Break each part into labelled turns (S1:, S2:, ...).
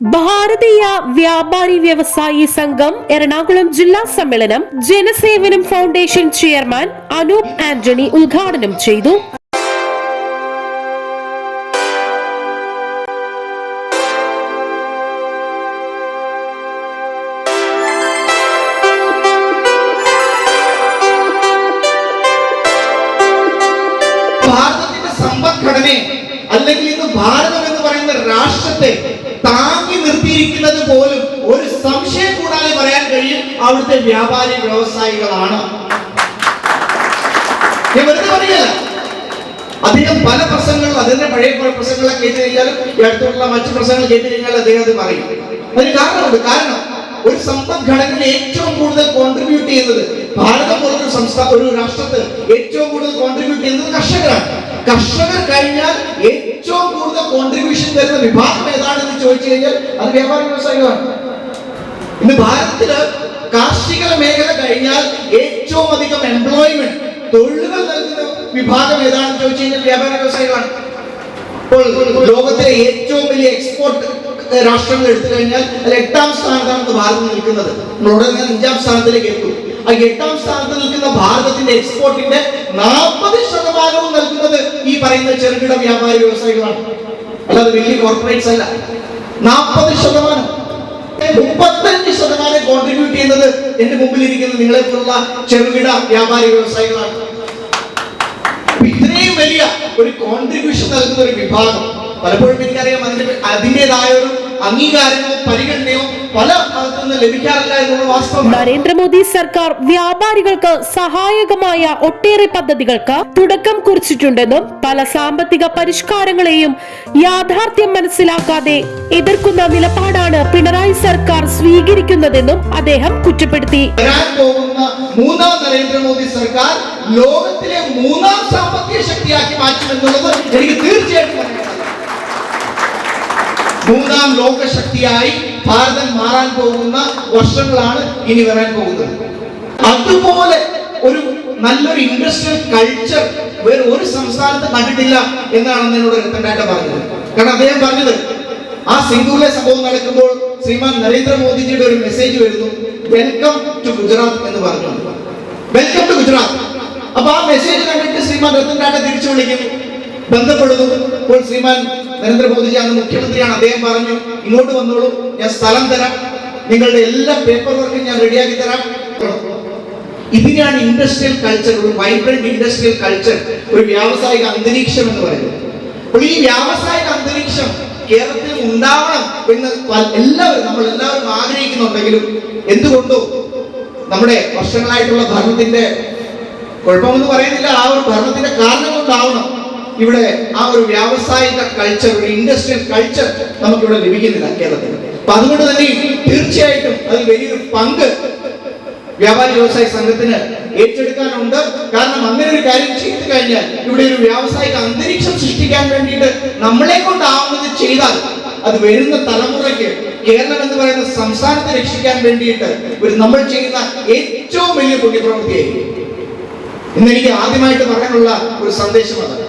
S1: ഭാരതീയ വ്യാപാരി വ്യവസായി സംഘം എറണാകുളം ജില്ലാ സമ്മേളനം ജനസേവനം ഫൗണ്ടേഷൻ ചെയർമാൻ അനൂപ് ആന്റണി ഉദ്ഘാടനം ചെയ്തു.
S2: ഭാരതത്തിന്റെ സമ്പദ്ഘടനയെ അല്ലെങ്കിൽ ഇന്ന് ഭാരതം എന്ന് പറയുന്ന രാഷ്ട്രത്തെ താങ്ങി നിർത്തിയിരിക്കുന്നത് പോലും ഒരു സംശയം കൂടാതെ പറയാൻ കഴിയും അവിടുത്തെ വ്യാപാരി വ്യവസായികളാണ്. വെറുതെ പറയല്ല അദ്ദേഹം പല പ്രസംഗങ്ങളും അതിന്റെ പഴയ പ്രസംഗങ്ങളൊക്കെ കേട്ട് കഴിഞ്ഞാലും അടുത്തുള്ള മറ്റു പ്രസംഗങ്ങൾ കേട്ട് കഴിഞ്ഞാൽ അദ്ദേഹം അത് പറയും. അതിന് കാരണമുണ്ട്. കാരണം ഒരു സമ്പദ്ഘടനയിൽ ഏറ്റവും കൂടുതൽ കോൺട്രിബ്യൂട്ട് ചെയ്യുന്നത് ഭാരതം പോലൊരു സംസ്ഥാന ഒരു രാഷ്ട്രത്തിൽ ഏറ്റവും കൂടുതൽ കോൺട്രിബ്യൂട്ട് ചെയ്യുന്നത് കർഷകരാണ്. കർഷകർ കഴിഞ്ഞാൽ ഏറ്റവും കൂടുതൽ കോൺട്രിബ്യൂഷൻ തരുന്ന വിഭാഗം ഏതാണെന്ന് ചോദിച്ചു കഴിഞ്ഞാൽ അത് വ്യാപാര വ്യവസായമാണ്. ഇന്ന് ഭാരതത്തിൽ കാർഷിക മേഖല കഴിഞ്ഞാൽ ഏറ്റവും അധികം എംപ്ലോയ്മെന്റ് തൊഴിലുകൾ നൽകുന്ന വിഭാഗം ഏതാണെന്ന് ചോദിച്ചു കഴിഞ്ഞാൽ വ്യാപാര വ്യവസായമാണ്. ഇപ്പോൾ ലോകത്തിലെ ഏറ്റവും വലിയ എക്സ്പോർട്ട് രാഷ്ട്രങ്ങൾ എടുത്തു കഴിഞ്ഞാൽ അതിൽ എട്ടാം സ്ഥാനത്താണ് ഇന്ന് ഭാരതം നിൽക്കുന്നത്. നമ്മളോട് അഞ്ചാം സ്ഥാനത്തിലേക്ക് എത്തും. ആ എട്ടാം സ്ഥാനത്ത് നിൽക്കുന്ന ഭാരതത്തിന്റെ എക്സ്പോർട്ടിന്റെ നാൽപ്പത് ശതമാനവും നൽകുന്നത് പറയുന്ന ചെറുകിട വ്യാപാരി വ്യവസായികളാണ്. അല്ലാതെ വലിയ കോർപ്പറേറ്റ്സ് അല്ല. നാൽപ്പത് ശതമാനം മുപ്പത്തഞ്ച് ശതമാനം കോൺട്രിബ്യൂട്ട് ചെയ്യുന്നത് എന്റെ മുമ്പിൽ ഇരിക്കുന്ന നിങ്ങളെ പോലുള്ള ചെറുകിട വ്യാപാരി വ്യവസായികളാണ്. ഇത്രയും വലിയ ഒരു കോൺട്രിബ്യൂഷൻ നൽകുന്ന ഒരു വിഭാഗം പലപ്പോഴും എനിക്കറിയാം അതിന്റെ അതിന്റെതായ ഒരു അംഗീകാരമോ പരിഗണനയോ പല ഭാഗത്തു നിന്ന് ലഭിക്കാറില്ല എന്നുള്ള വാസ്തവമാണ്.
S1: നരേന്ദ്രമോദി സർക്കാർ വ്യാപാരികൾക്ക് സഹായകമായ ഒട്ടേറെ പദ്ധതികൾക്ക് തുടക്കം കുറിച്ചിട്ടുണ്ടെന്നും പല സാമ്പത്തിക പരിഷ്കാരങ്ങളെയും യാഥാർത്ഥ്യം മനസ്സിലാക്കാതെ എതിർക്കുന്ന നിലപാടാണ് പിണറായി സർക്കാർ സ്വീകരിക്കുന്നതെന്നും അദ്ദേഹം കുറ്റപ്പെടുത്തി.
S2: പോകുന്ന മൂന്നാം നരേന്ദ്രമോദി സർക്കാർ ലോകത്തിലെ മൂന്നാം സാമ്പത്തിക ശക്തിയാക്കി മാറ്റുമെന്നുള്ളത് എനിക്ക് തീർച്ചയായിട്ടും മൂന്നാം ലോകശക്തിയായി ഭാരതം മാറാൻ പോകുന്ന വർഷങ്ങളാണ് ഇനി വരാൻ പോകുന്നത്. അതുപോലെ ഒരു നല്ലൊരു ഇൻഡസ്ട്രിയൽ കൾച്ചർ വേറെ ഒരു സംസ്ഥാനത്ത് കണ്ടിട്ടില്ല എന്നാണ് എന്നോട് രത്തനായിട്ട് പറഞ്ഞത്. കാരണം അദ്ദേഹം പറഞ്ഞത് ആ സിംഗൂറിലെ സംഭവം നടക്കുമ്പോൾ ശ്രീമാൻ നരേന്ദ്രമോദിജിയുടെ ഒരു മെസ്സേജ് വരുന്നു വെൽക്കം ടു ഗുജറാത്ത് എന്ന് പറഞ്ഞു. വെൽക്കം ടു ഗുജറാത്ത് അപ്പൊ ആ മെസ്സേജ് കണ്ടിട്ട് ശ്രീമാൻ രത്തൻ ടാറ്റ തിരിച്ചു വിളിക്കുന്നു. ബന്ധപ്പെടുന്നു. അപ്പോൾ ശ്രീമാൻ നരേന്ദ്രമോദിജി അന്ന് മുഖ്യമന്ത്രിയാണ്. അദ്ദേഹം പറഞ്ഞു ഇങ്ങോട്ട് വന്നോളൂ ഞാൻ സ്ഥലം തരാം. നിങ്ങളുടെ എല്ലാ പേപ്പർ വർക്കും ഞാൻ റെഡിയാക്കി തരാം. ഇതിനാണ് ഇൻഡസ്ട്രിയൽ കൾച്ചർ ഒരു വൈബ്രന്റ് ഇൻഡസ്ട്രിയൽ കൾച്ചർ ഒരു വ്യാവസായിക അന്തരീക്ഷം എന്ന് പറയുന്നത്. അപ്പോൾ ഈ വ്യാവസായിക അന്തരീക്ഷം കേരളത്തിൽ ഉണ്ടാവണം എന്ന് എല്ലാവരും നമ്മൾ എല്ലാവരും ആഗ്രഹിക്കുന്നുണ്ടെങ്കിലും എന്തുകൊണ്ടോ നമ്മുടെ വർഷങ്ങളായിട്ടുള്ള ഭരണത്തിന്റെ കുഴപ്പമെന്ന് പറയുന്നില്ല. ആ ഒരു ഭരണത്തിന്റെ കാരണം കൊണ്ടാവണം. ഇവിടെ ആ ഒരു വ്യാവസായിക കൾച്ചർ ഒരു ഇൻഡസ്ട്രിയൽ കൾച്ചർ നമുക്കിവിടെ ലഭിക്കുന്നില്ല കേരളത്തിൽ. അപ്പൊ അതുകൊണ്ട് തന്നെ തീർച്ചയായിട്ടും അതിൽ വലിയൊരു പങ്ക് വ്യാപാരി വ്യവസായ സംഘത്തിന് ഏറ്റെടുക്കാനുണ്ട്. കാരണം അങ്ങനെ ഒരു കാര്യം ചെയ്തു കഴിഞ്ഞാൽ ഇവിടെ ഒരു വ്യാവസായിക അന്തരീക്ഷം സൃഷ്ടിക്കാൻ വേണ്ടിയിട്ട് നമ്മളെ കൊണ്ടാവുന്നത് ചെയ്താൽ അത് വരുന്ന തലമുറയ്ക്ക് കേരളം എന്ന് പറയുന്ന സംസ്ഥാനത്തെ രക്ഷിക്കാൻ വേണ്ടിയിട്ട് ഒരു നമ്മൾ ചെയ്യുന്ന ഏറ്റവും വലിയ പുണ്യപ്രവൃത്തിയായിരിക്കും. ഇന്ന് എനിക്ക് ആദ്യമായിട്ട് പറയാനുള്ള ഒരു സന്ദേശമാണ്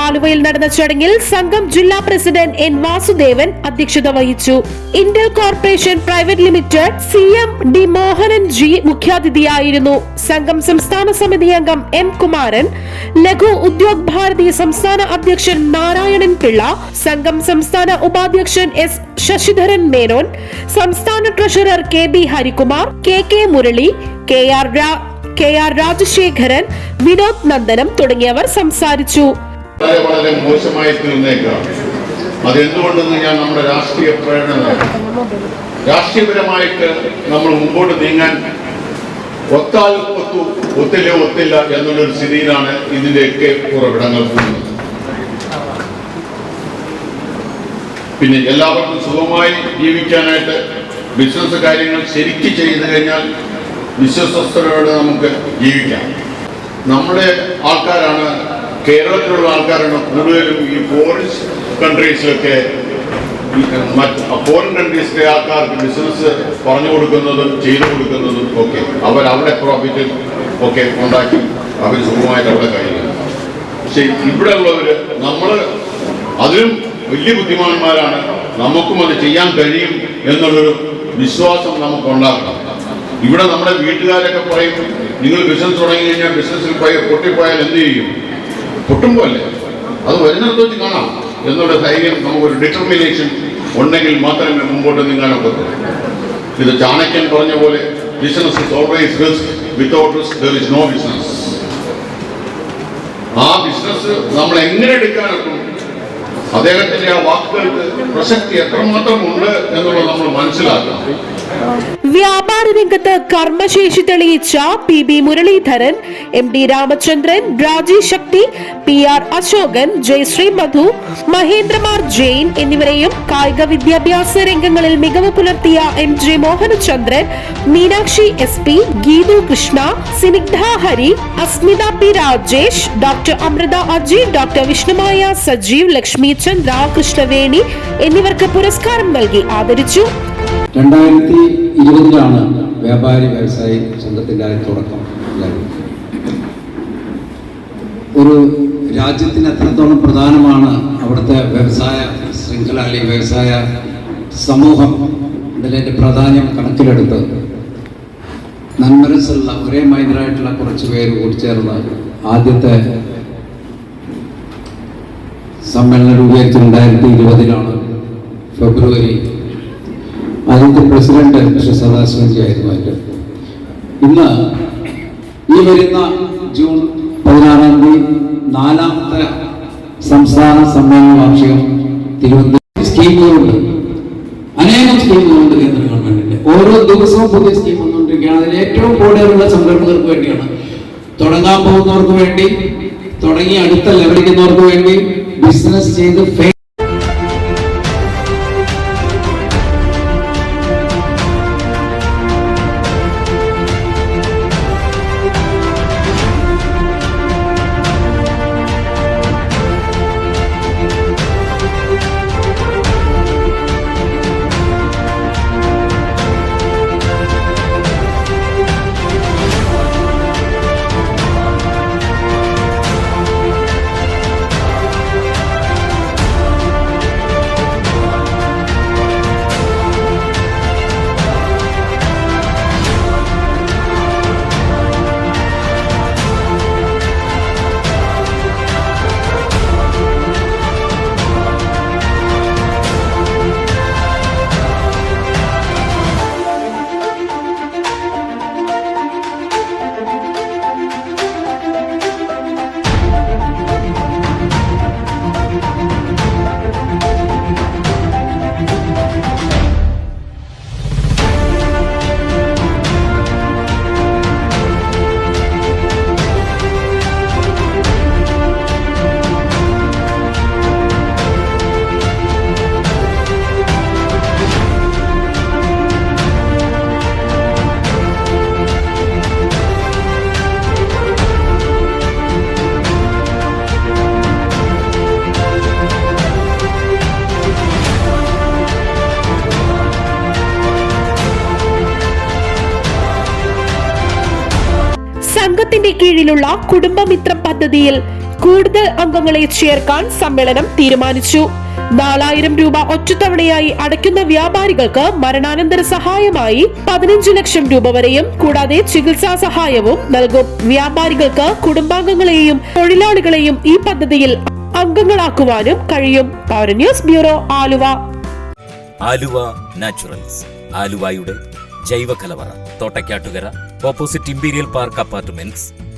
S1: ആലുവയിൽ നടന്ന ചടങ്ങിൽ സംഘം ജില്ലാ പ്രസിഡന്റ് എൻ വാസുദേവൻ അധ്യക്ഷത വഹിച്ചു. Intel corporation private limited C M D Mohanan G മുഖ്യാതിഥിയായിരുന്നു. സംഘം സംസ്ഥാന സമിതി അംഗം എം കുമാരൻ ലഘു ഉദ്യോഗ് ഭാരതി സംസ്ഥാന അധ്യക്ഷൻ നാരായണൻ പിള്ള സംഘം സംസ്ഥാന ഉപാധ്യക്ഷൻ എസ് ശശിധരൻ മേനോൻ സംസ്ഥാന treasurer K B Harikumar K K Murali K R K R Rajasekharan Vinod Nandanam തുടങ്ങിയവർ സംസാരിച്ചു.
S3: വളരെ വളരെ മോശമായി തീർന്നേക്കാം അതെന്തുകൊണ്ടെന്ന് ഞാൻ നമ്മുടെ രാഷ്ട്രീയ പ്രേരണ രാഷ്ട്രീയപരമായിട്ട് നമ്മൾ മുമ്പോട്ട് നീങ്ങാൻ ഒത്താൽ ഒത്തു ഒത്തില്ല ഒത്തില്ല എന്നുള്ളൊരു സ്ഥിതിയിലാണ് ഇതിന്റെയൊക്കെ ഉറവിടങ്ങൾ പോകുന്നത് പിന്നെ എല്ലാവർക്കും സുഖമായി ജീവിക്കാനായിട്ട് ബിസിനസ് കാര്യങ്ങൾ ശരിക്ക് ചെയ്തു കഴിഞ്ഞാൽ വിശ്വസ്തയോടെ നമുക്ക് ജീവിക്കാം. നമ്മുടെ ആൾക്കാരാണ് കേരളത്തിലുള്ള ആൾക്കാരാണ് കൂടുതലും ഈ ഫോറിൻ കൺട്രീസിലൊക്കെ ഫോറിൻ കൺട്രീസിലെ ആൾക്കാർക്ക് ബിസിനസ് പറഞ്ഞു കൊടുക്കുന്നതും ചെയ്തു കൊടുക്കുന്നതും ഒക്കെ അവർ അവിടെ പ്രോഫിറ്റ് ഒക്കെ ഉണ്ടാക്കി അവർ സുഖമായിട്ട് അവിടെ കഴിയുന്നു. പക്ഷെ ഇവിടെ ഉള്ളവർ നമ്മൾ അതിലും വലിയ ബുദ്ധിമാന്മാരാണ്. നമുക്കും അത് ചെയ്യാൻ കഴിയും എന്നുള്ളൊരു വിശ്വാസം നമുക്ക് ഉണ്ടാക്കണം ഇവിടെ നമ്മുടെ വീട്ടുകാരൊക്കെ പറയും നിങ്ങൾ ബിസിനസ് തുടങ്ങി കഴിഞ്ഞാൽ ബിസിനസ്സിൽ പോയാൽ പൊട്ടിപ്പോയാൽ എന്ത് ചെയ്യും? പൊട്ടുമ്പോല്ലേ അത് വരുന്നത് വെച്ച് കാണാം. എന്നുള്ള ധൈര്യം നമുക്കൊരു ഡിറ്റർമിനേഷൻ ഉണ്ടെങ്കിൽ മാത്രമേ മുമ്പോട്ട് നീങ്ങാനൊക്കത്തുള്ളൂ ഇത് ചാണക്യൻ പറഞ്ഞ പോലെ business is always risk without risk is no business ആ ബിസിനസ് നമ്മൾ എങ്ങനെ എടുക്കാനും അദ്ദേഹത്തിന്റെ ആ വാക്കുകൾക്ക് പ്രസക്തി എത്രമാത്രം ഉണ്ട് എന്നുള്ളത് നമ്മൾ മനസ്സിലാക്കണം.
S1: വ്യാപാര രംഗത്ത് കർമ്മശേഷി തെളിയിച്ച P B Muraleedharan M D Ramachandran Rajeev Sakthi P R Asokan Jayasree Madhu Mahendramar Jain എന്നിവരെയും കായിക വിദ്യാഭ്യാസ രംഗങ്ങളിൽ മികവ് പുലർത്തിയ M J Mohanachandran Meenakshi S P Geethu Krishna Snigdha Hari Asmitha P Rajesh doctor Amritha Aji doctor Vishnumaya Sajeev Lakshmi Chandra Krishnaveni എന്നിവർക്ക് പുരസ്കാരം നൽകി ആദരിച്ചു.
S4: രണ്ടായിരത്തി ഇരുപതിലാണ് വ്യാപാരി വ്യവസായി സംഘത്തിന്റെ തുടക്കം. ഒരു രാജ്യത്തിന് എത്രത്തോളം പ്രധാനമാണ് അവിടുത്തെ വ്യവസായ ശൃംഖല അല്ലെങ്കിൽ വ്യവസായ സമൂഹം ഇതിന്റെ പ്രാധാന്യം കണക്കിലെടുത്ത് നന്മനസ്സുള്ള ഒരേ മൈൻഡായിട്ടുള്ള കുറച്ച് പേര് കൂടിച്ചേർന്ന് ആദ്യത്തെ സമ്മേളനം രൂപീകരിച്ച് രണ്ടായിരത്തി ഇരുപതിലാണ് ഫെബ്രുവരി ആദ്യത്തെ പ്രസിഡന്റ് മിസ്റ്റർ സദാശിവജി ആയിരുന്നു അതിന്റെ ഇന്ന് ഈ വരുന്ന ജൂൺ പതിനാറാം തീയതി നാലാമത്തെ സംസ്ഥാന സമ്മേളന വാർഷികം തിരുവനന്തപുരം സ്കീമുകളുണ്ട്. അനേകം സ്കീമുകളുണ്ട് കേന്ദ്ര ഗവൺമെന്റിന്റെ. ഓരോ ദിവസവും പുതിയ സ്കീം വന്നുകൊണ്ടിരിക്കുകയാണ്. അതിൽ ഏറ്റവും കൂടുതലുള്ള സംരംഭകർക്ക് വേണ്ടിയാണ്. തുടങ്ങാൻ പോകുന്നവർക്ക് വേണ്ടി തുടങ്ങി അടുത്ത ലെവലിക്കുന്നവർക്ക് വേണ്ടി ബിസിനസ് ചെയ്ത് ഫെ
S1: കീഴിലുള്ള കുടുംബമിത്രം പദ്ധതിയിൽ കൂടുതൽ അംഗങ്ങളെ ചേർക്കാൻ സമ്മേളനം തീരുമാനിച്ചു. നാലായിരം രൂപ ഒറ്റത്തവണയായി അടയ്ക്കുന്ന വ്യാപാരികൾക്ക് മരണാനന്തര സഹായമായി പതിനഞ്ച് ലക്ഷം രൂപ വരെയും കൂടാതെ ചികിത്സാ സഹായവും നൽകും. വ്യാപാരികൾക്ക് കുടുംബാംഗങ്ങളെയും തൊഴിലാളികളെയും ഈ പദ്ധതിയിൽ അംഗങ്ങളാക്കുവാനും കഴിയും. Power news bureau Aluva.
S5: Aluva naturals. ആലുവയുടെ ജൈവ കലവറ Thottakkattukara opposite imperial park apartments